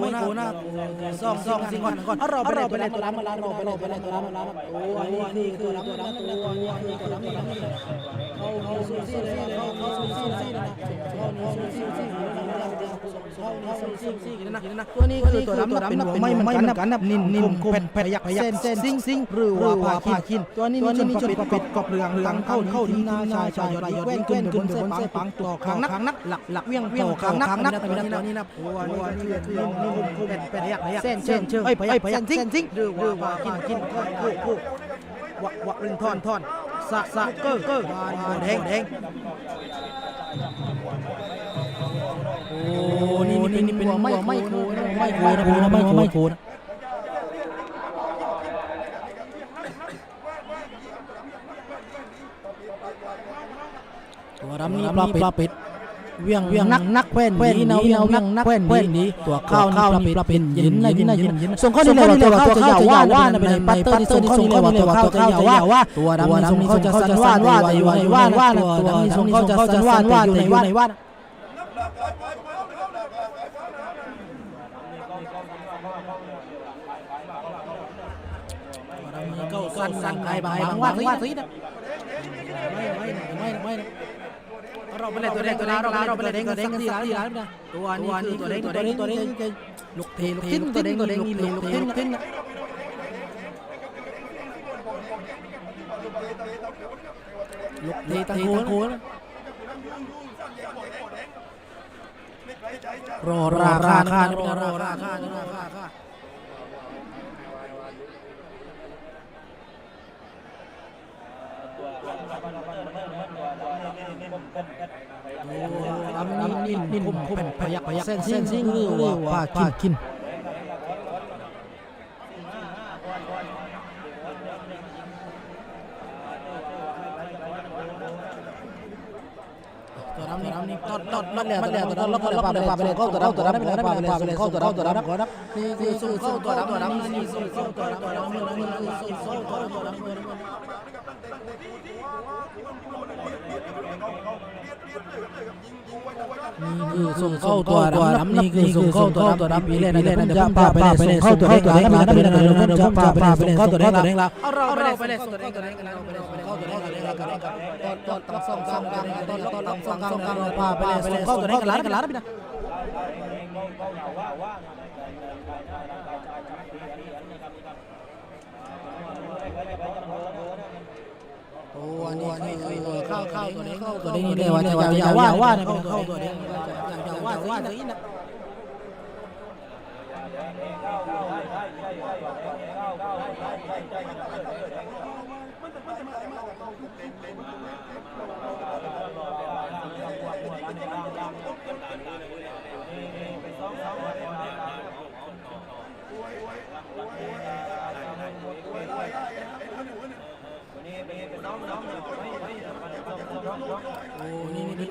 ไม่โกนะซองซองสิก่อนก่อนเราไปเราไปเลยตัวรับมาล้าเราไปเลยไปเลยตัวรับมาล้าโอ้อันนี้นี่คือตัวรับตัวรับตัวรับตัวรับเขาเขาสู้ซี่เลยเขาเขาสู้ซี่เลยนะเขาเขาสู้ซี่เลย ตัวนี้คือตัวนั้นเป็นหัวไม่ไม่เหมือนกันนะนินนินคมแผ่ยักพยักเส้นซิงซิงหรือว่าผ้าคิน ตัวนี้นี่จนเป็ดเป็ดกบเรืองเรืองเข้าเข้าดีนาชายชายยอดยอดยิ่งขึ้นขึ้นขึ้นปังปังตัวครั้งนักนักหลักหลักเวียงเวียงครั้งนักนักตัวนี้ตัวนี้นะโอ้อันนี้คือคือนิ่มคมเป็ดเป็ดยักพยักเส้นเส้นเชิงเอ้ยพยักพยักซิงซิงหรือว่ากินกินคู่คู่คู่วะวะริงทอนทอนสะสะเก้อเก้อแดงแดงโอ้ นี่นี่เป็นไม่ไม่คูนไม่คูนะคูนะไม่คูไม่คูนตัวดำนี่ปลาเป็ดปลาเป็ดเวียงเวียงนักนักแคว้นนี้นะเวียงเวียงนักแคว้นนี้ตัวข้าวข้าวนี่ปลาเป็ดยินนะยินนะยินยินส่งข้อนี้เลยว่าตัวข้าวจะยาวว่านะเป็นปัตเตอร์ที่ส่งข้อนี้เลยว่าตัวข้าวจะยาวว่าตัวดำนี่ส่งเขาจะสันว่าว่าในว่าในว่าตัวดำนี่ส่งเขาจะสันว่านว่าแต่อยู่ในว่า câu săn săn ai bài bằng hoa hoa tí đó ไม่ไม่ไม่ไม่เราไปเลยตัวเด็กตัวเด็กเราไปเลยตัวเด็กตัวเด็กที่ร้านที่ร้านนะตัวนี้คือตัวเด็กตัวเด็กตัวเด็กลูกเทลูกทิ้นตัวเด็กตัวเด็กนี่ลูกทิ้นทิ้นลูกเทตังโคนรอราคาค่ารอราคาค่ารอราคาค่า ดำนี่นินคมคมพยักพยักเส้นเส้นซิ่งหรือว่าผ้ากินกินตัวดำนี่ดำนี่ตอดตอดมัน แล้วมันแล้วตัวดำแล้วก็แล้วปลาไปปลาไปเลยเข้าตัวดำตัวดำแล้วาไปเลยส่งเข้าตัวดำตัวรับตัวดำนี่คือส่งเข้าตัวดำตัวดำนี่ส่งเข้าตัวดำตัวดำนี่คือส่งเข้าตัวดำตัวดำตัวดำ นี่คือส่งเข้าตัวดำนี่คือส่งเข้าตัวดำปีเล่นปีเล่นจะพาไปเลยส่งเข้าตัวเด็กหลังนะไม่ได้เลยจะพาไปส่งเข้าตัวเด็กหลังเอาเราไปเลยไปเลยส่งเข้าตัวเด็กหลังไปเลยเข้าตัวเด็กหลังกันต้นตอนส่งส่งกันต้นตอนส่งส่งกันเราพาไปเลยส่งเข้าตัวเด็กหลังกันหลังนะโอ้อันนี้ อันนี้คือตัวเข้าเข้าตัวนี้เข้าตัวนี้นี่เลยว่าจะอย่าว่าว่านะเข้าตัวนี้อย่าว่าว่าตัวนี้นะ โอ้นี่นี่นี่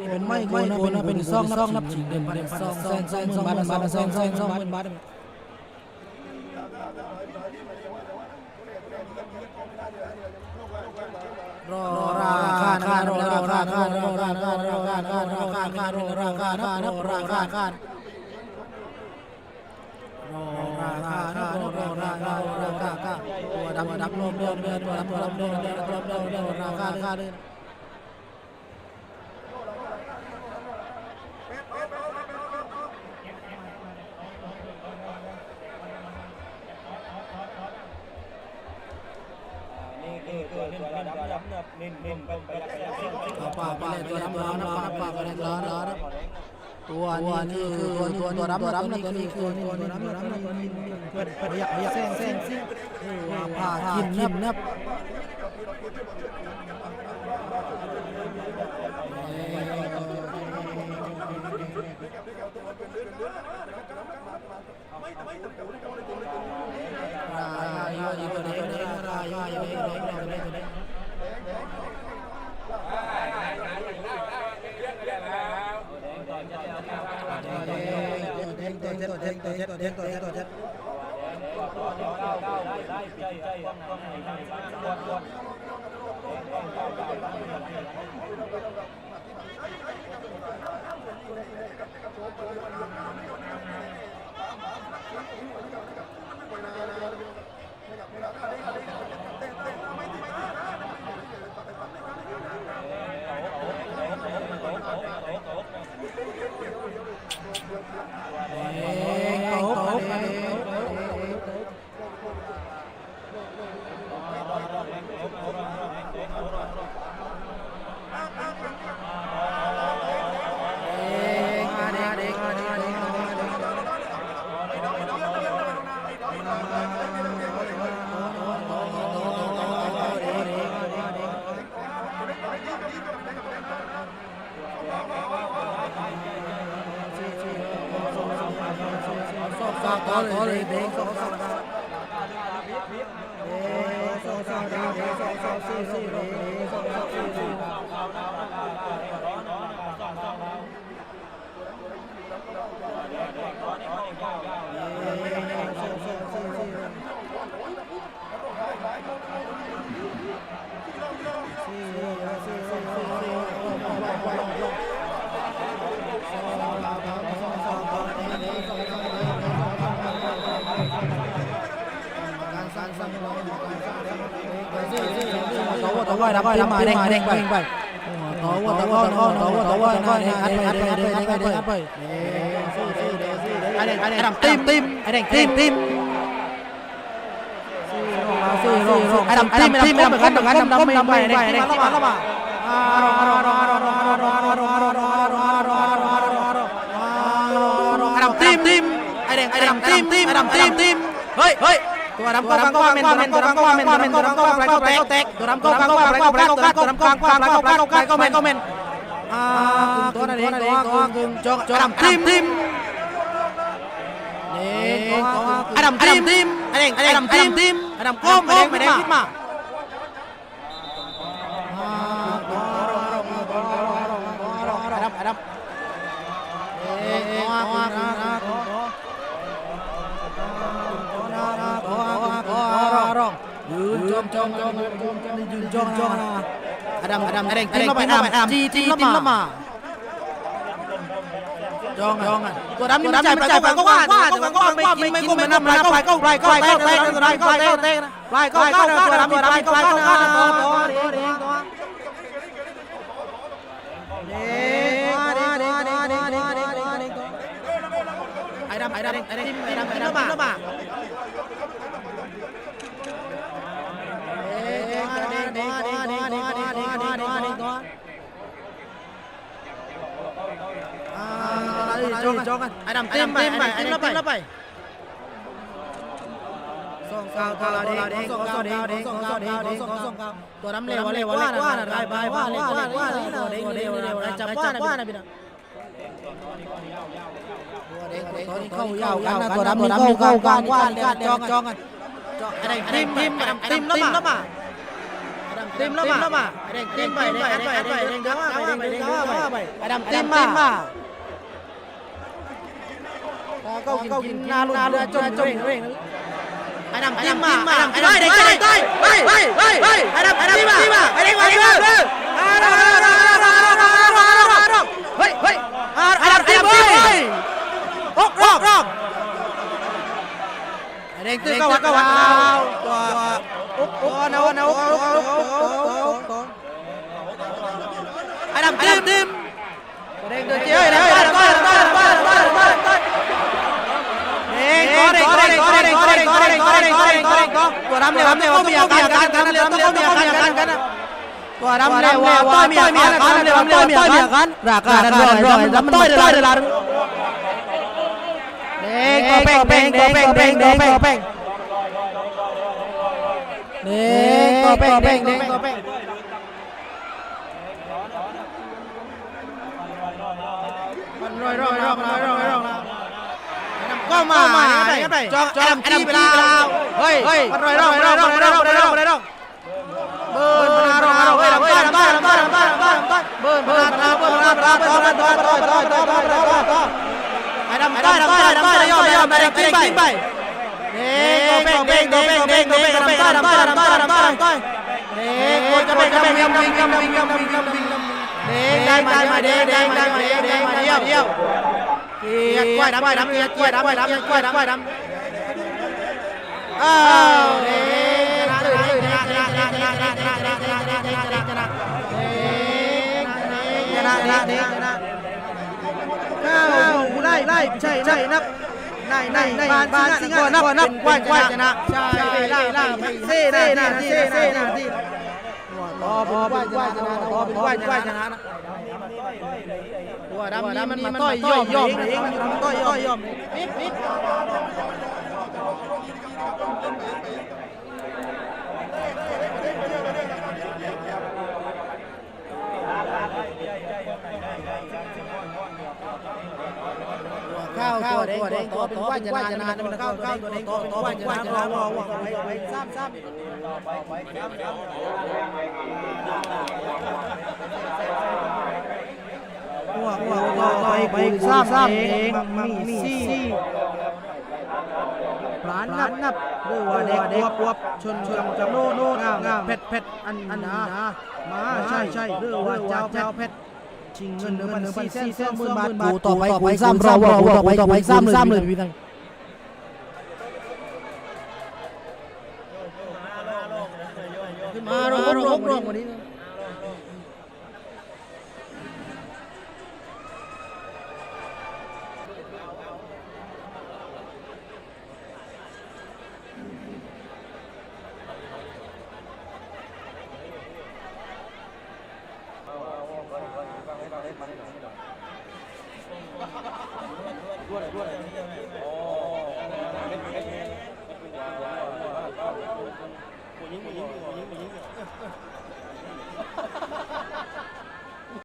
เป็นไม่ไม่นะเป็นเป็นซองซองนับชิงเดินเป็นซองซองซองซองบาทบาทซองซองซองเป็นบาทรอราคาคารอราคาคารอราคารอราคารอราคารอราคาคารอราคาคารรอราคารอราคารอราคาคาตัวดำดำลมเดินเดินตัวดำตัวดำเดินเดินตัวดำเดินเดินราคาคาเดิน ป่าปลาตัวดำร้อนนะปลาปลาไปเลยร้อนร้อนตัวนี้คือตัวตัวตัวดำตัวดำนะตัวนี้คือตัวนี้ตัวดำนะตัวนี้เพื่อนเพื่อนอยากอยากเส้นเส้นซิ่งปลากินกินนะ พอเลยสี่สี่ ต่อว่าต่อว่ารับไปรับมาเด้งเด้งไปต่อว่าต่อว่าต่อว่าต่อว่าต่อว่าต่อว่าอัดไปอัดไปอัดไปอัดไปอัดไปอัดไปไอ้เด้งไอ้เด้งติมติมไอ้เด้งติมติมสี่รอบสี่ไอ้ดำติมติมไอ้ดำกันดำกันดำดำดำไปไอ้เด้งติมมาแล้วมาอารออารออารออารออารออารออารออารออารออารออารออารอไอ้ดำติมไอ้เด้งไอ้ดำติมไอ้ดำติมติมเฮ้ยเฮ้ย ตัวดำกองกองเมนตัวเมนตัวดำกองเมนตัวเมนตัวดำกองไรก็แตกตัวดำกองกองไรก็แตกตัวดำกองกองไรก็แตกตัวดำกองกองไรก็แตกก็เมนก็เมนอ่าตัวนั่นเองตัวตัวกึ่งจอกจอกดำทิมทิมนี่ตัวดำทิมอันเองอันเองดำทิมดำก้มก้มไม่ได้คิดมา นจองจองจองยืนจองจองนะอดัมอดัมอดัมจิ้มละมาอดัมจีจีจิ้มละมาจองจองอะตัวดำนี่มันใจไปก็ก็ว่าตัวก็ว่าไม่กินไม่กุ้มไม่น้ำลายก็ไปก็ไปก็ไปก็ไปก็ไปก็ไปก็ไปไปก็ไปก็ตัวดำตัวดำก็ไปก็ไปตัวตัวเด็กเด็กตัวเด็กเด็กเด็กเด็กเด็กเด็กเด็กไอ้ดำไอ้ดำไอ้ดำไอ้ดำไอ้ดำละมาจองกันไอ้ดำเต็มไปไอ้ดำเต็มแล้วไปสองเก้าเก้าเด้งสองเก้าเด้งสองเก้าเด้งส องเก้าเก้าตัวดำเร็วเร็วเร็วกว่านะได้ไปว่าเร็วว่าเร็วว่าเร็วเด้งเร็วเร็วจับว่านะว่านะพี่น้องตัวนี้เข้ายาวกันนะตัวดำนี่เข้ากันว่ากั câu câu na luôn na luôn trông trông rồi ai nằm ai nằm mà ai nằm ai nằm đánh tôi tôi bay bay bay bay ai nằm ai nằm tim à ai đánh ngoài tim à ai nằm ai nằm ai nằm ai nằm ai nằm ai nằm hey hey ai nằm tim ơi róc róc róc ai đánh tôi câu câu câu úp úp nó nó úp úp úp úp ai nằm tim tim ai đánh tôi chơi રમને રમને તો મિયા કાન કાન કાન રમને તો મિયા કાન કાન કાન તો રમને વા તો મિયા કાન રમને રમને તો મિયા કાન રા કાન રો રો રમને તો રા રા ડેંગ કોપેંગ ડેંગ કોપેંગ ડેંગ કોપેંગ ડેંગ કોપેંગ ડેંગ કોપેંગ rồi rồi rồi rồi rồi rồi rồi rồi rồi rồi rồi rồi ตัวดำเร็วเร็วมีอาการกันกันเร็วต้องมีอาการกันกันตัวดำเร็วว่ามีอาการกันเร็วเร็วมีอาการราคาดันร้อยร้อยดำต้อยเดือดเดือดเด้งก็เป้งเป้งก็เป้งเป้งเด้งก็เป้งเด้งก็เป้งเด้งเด้งก็เป้งมันร้อยร้อยร้อยร้อยร้อยร้อยก็มาจองจองจีไปแล้วเฮ้ยเฮ้ยรอยรอยรอยรอยรอยรอยรอยรอยรอยเบิร์นมารอเฮ้ยลำต้อยลำต้อยลำต้อยลำต้อยลำต้อยลำต้อยเบิร์นเบิร์นมาเบิร์นมาเบิร์นมาเบิร์นมาเบิร์นมาเบิร์นมาเบิร์นมาเบิร์นมาไอ้ดำไอ้ดำไอ้ดำไอ้ดำยอมยอมไอ้ดำกินไปเด้งเด้งเด้งเด้งเด้งเด้งเด้งดำต้อยดำต้อยดำต้อยดำต้อยดำต้อยเด้งจะเป็นจะเป็นยำวิ่งยำวิ่งยำวิ่งยำวิ่งเด้งได้มาได้มาเด้งได้มาเด้งได้มาเยี่ยมเยี่ยมเกียดกล้วยดำกล้วยดำเกียดกล้วยดำกล้วยดำกล้วยดำกล้วยดำอ้าวเด้ชนะเลยชนะชนะชนะชนะชนะชนะชนะชนะชนะชนะชนะชนะชนะชนะชนะก้าวไล่ไล่ใช่ใช่นับนายนายนายบ้านบ้านสิงห์นับนับกว้านกว้านชนะใช่ไล่ไล่เซ่เซ่นาทีเซ่นาทีต่อเป็นกว้านชนะต่อเป็นกว้านกว้านชนะนะตัวดำนี้มันมันต้อยย่อมย่อมเองมันต้อยย่อยย่อมนิดนิดข้าว ตัวเด้งตัวเป็นว่าจะนานนานมันเข้าเข้าตัวเองต่อต่อว่าจะนานรอรอว่าไว้ไว้ซ้ำซ้ำต่อไปไปครับครับหัวหัวต่อยไปซ้ำซ้ำเองมีซี่พลานนับนับหรือว่าเด็กเด็กวบชนชนจำโน่โน่งามเผ็ดเผ็ดอันอันนะมาใช่ใช่หรือว่าเจ้าเจ้าเผ็ด ชิงเงินหนึ่งพันหนึ่งพันสี่แสนหมื่นบาทกูต่อไปกูซ้ำรอรอต่อไปต่อไปซ้ำซ้ำเลยพี่ทั้งขึ้น